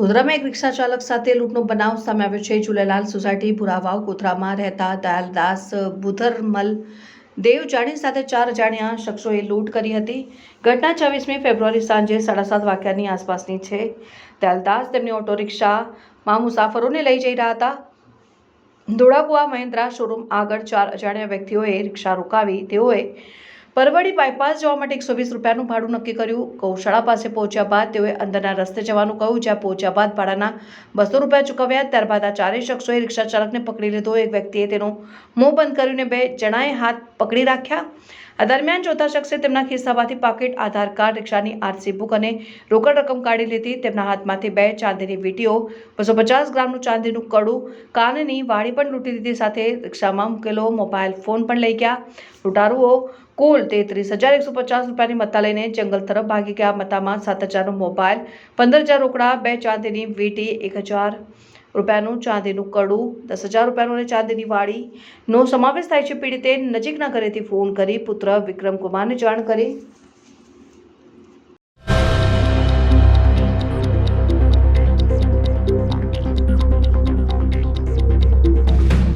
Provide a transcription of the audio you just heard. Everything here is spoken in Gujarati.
ગોધરામાં એક રિક્ષા ચાલક સાથે લૂંટનો બનાવ સામે આવ્યો છે. ઝુલેલાલ સોસાયટી ભુરાવાવ ગોધરામાં રહેતા દયાલદાસ બુધરમલ દેવ જાણી સાથે ચાર અજાણ્યા શખ્સોએ લૂંટ કરી હતી. ઘટના છવ્વીસમી ફેબ્રુઆરી સાંજે સાડા સાત વાગ્યાની આસપાસની છે. દયાલદાસ તેમની ઓટો રિક્ષામાં મુસાફરોને લઈ જઈ રહ્યા હતા. ધોળાકુવા મહિન્દ્રા શોરૂમ આગળ ચાર અજાણ્યા વ્યક્તિઓએ રિક્ષા રોકાવી તેઓએ પરવડી બાયપાસ જવા માટે એકસો વીસ રૂપિયાનું ભાડું નક્કી કર્યું. ગૌશાળા પાસે પહોંચ્યા બાદ તેઓએ અંદરના રસ્તે જવાનું કહ્યું, જ્યાં પહોંચ્યા બાદ ભાડાના બસો રૂપિયા ચૂકવ્યા. ત્યારબાદ આ ચારેય શખ્સોએ રિક્ષા ચાલકને પકડી લીધો. એક વ્યક્તિએ તેનો મોં બંધ કરીને બે જણાએ હાથ પકડી રાખ્યા. આ દરમિયાન ચોથા શખ્સે તેમના ખિસ્સામાંથી પાકીટ, આધાર કાર્ડ, રિક્ષાની આરસી બુક અને રોકડ રકમ કાઢી લીધી. તેમના હાથમાંથી બે ચાંદીની વીંટીઓ, બસો પચાસ ગ્રામનું ચાંદીનું કડું કાનની વાળી પણ લૂંટી લીધી સાથે રિક્ષામાં મૂકેલો મોબાઈલ ફોન પણ લઈ ગયા. લૂંટારુઓ કુલ તેત્રીસ હજાર એકસો પચાસ રૂપિયાની મત્તા લઈને જંગલ તરફ ભાગી ગયા. મત્તામાં સાત હજારનો મોબાઈલ, પંદર હજાર રોકડા, બે ચાંદીની વીટી, એક હજાર રૂપિયાનું ચાંદીનું કડું, દસ હજાર રૂપિયાનું અને ચાંદીની વાડીનો સમાવેશ થાય છે પીડિતે. નજીકના ઘરેથી ફોન કરી પુત્ર વિક્રમ કુમારને જાણ કરી.